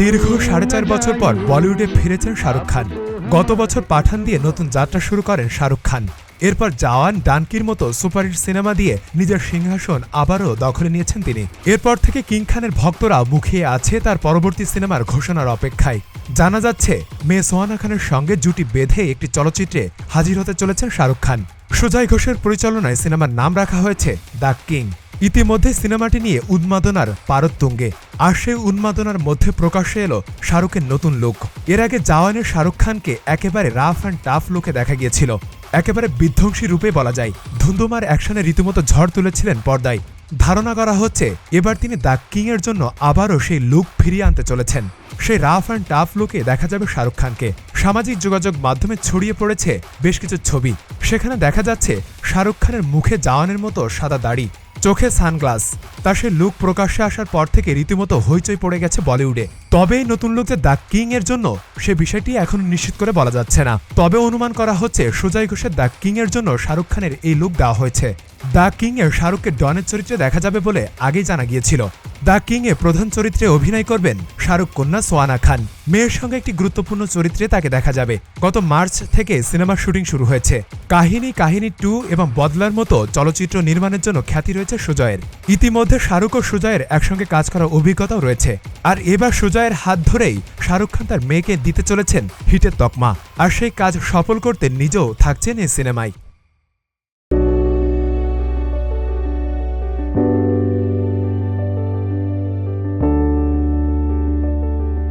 দীর্ঘ সাড়ে চার বছর পর বলিউডে ফিরেছেন শাহরুখ খান। গত বছর পাঠান দিয়ে নতুন যাত্রা শুরু করেন শাহরুখ খান। এরপর জাওয়ান, ডানকির মতো সুপারহিট সিনেমা দিয়ে নিজের সিংহাসন আবারও দখলে নিয়েছেন তিনি। এরপর থেকে কিং খানের ভক্তরা মুখিয়ে আছে তার পরবর্তী সিনেমার ঘোষণার অপেক্ষায়। জানা যাচ্ছে, মেয়ে সোহানা খানের সঙ্গে জুটি বেঁধে একটি চলচ্চিত্রে হাজির হতে চলেছেন শাহরুখ খান। সুজয় ঘোষের পরিচালনায় সিনেমার নাম রাখা হয়েছে দ্য কিং। ইতিমধ্যে সিনেমাটি নিয়ে উন্মাদনার পারতুঙ্গে আর সেই উন্মাদনার মধ্যে প্রকাশ্যে এলো শাহরুখের নতুন লুক এর আগে জাওয়ানের শাহরুখ খানকে একেবারে রাফ অ্যান্ড টাফ লুকে দেখা গিয়েছিল। একেবারে বিধ্বংসী রূপে বলা যায়। ধুন্ধুমার অ্যাকশনে রীতিমতো ঝড় তুলেছিলেন পর্দায়। ধারণা করা হচ্ছে, এবার তিনি দ্য কিং এর জন্য আবারও সেই লুক ফিরিয়ে আনতে চলেছেন। সেই রাফ অ্যান্ড টাফ লুকে দেখা যাবে শাহরুখ খানকে। সামাজিক যোগাযোগ মাধ্যমে ছড়িয়ে পড়েছে বেশ কিছু ছবি। সেখানে দেখা যাচ্ছে শাহরুখ খানের মুখে জাওয়ানের মতো সাদা দাড়ি। চোখে সানগ্লাস। তার সে লুক প্রকাশ্যে আসার পর থেকে রীতিমতো হইচই পড়ে গেছে বলিউডে। তবে এই নতুন লুকে দ্য কিং এর জন্য সে বিষয়টি এখন নিশ্চিত করে বলা যাচ্ছে না। তবে অনুমান করা হচ্ছে সুজয় ঘোষের দ্য কিং এর জন্য শাহরুখ খানের এই লুক দেওয়া হয়েছে। দ্য কিং এর শাহরুখকে ডনের চরিত্রে দেখা যাবে বলে আগেই জানা গিয়েছিল। দ্য কিং এ প্রধান চরিত্রে অভিনয় করবেন শাহরুখ কন্যা সোয়ানা খান। মেয়ের সঙ্গে একটি গুরুত্বপূর্ণ চরিত্রে তাকে দেখা যাবে। গত মার্চ থেকে সিনেমার শুটিং শুরু হয়েছে। কাহিনী কাহিনী টু এবং বদলার মতো চলচ্চিত্র নির্মাণের জন্য খ্যাতি রয়েছে সুজয়ের। ইতিমধ্যে শাহরুখ ও সুজয়ের একসঙ্গে কাজ করার অভিজ্ঞতাও রয়েছে। আর এবার সুজয়ের হাত ধরেই শাহরুখ খান তার মেয়েকে দিতে চলেছেন হিটের তকমা। আর সেই কাজ সফল করতে নিজেও থাকছেন এই সিনেমায়।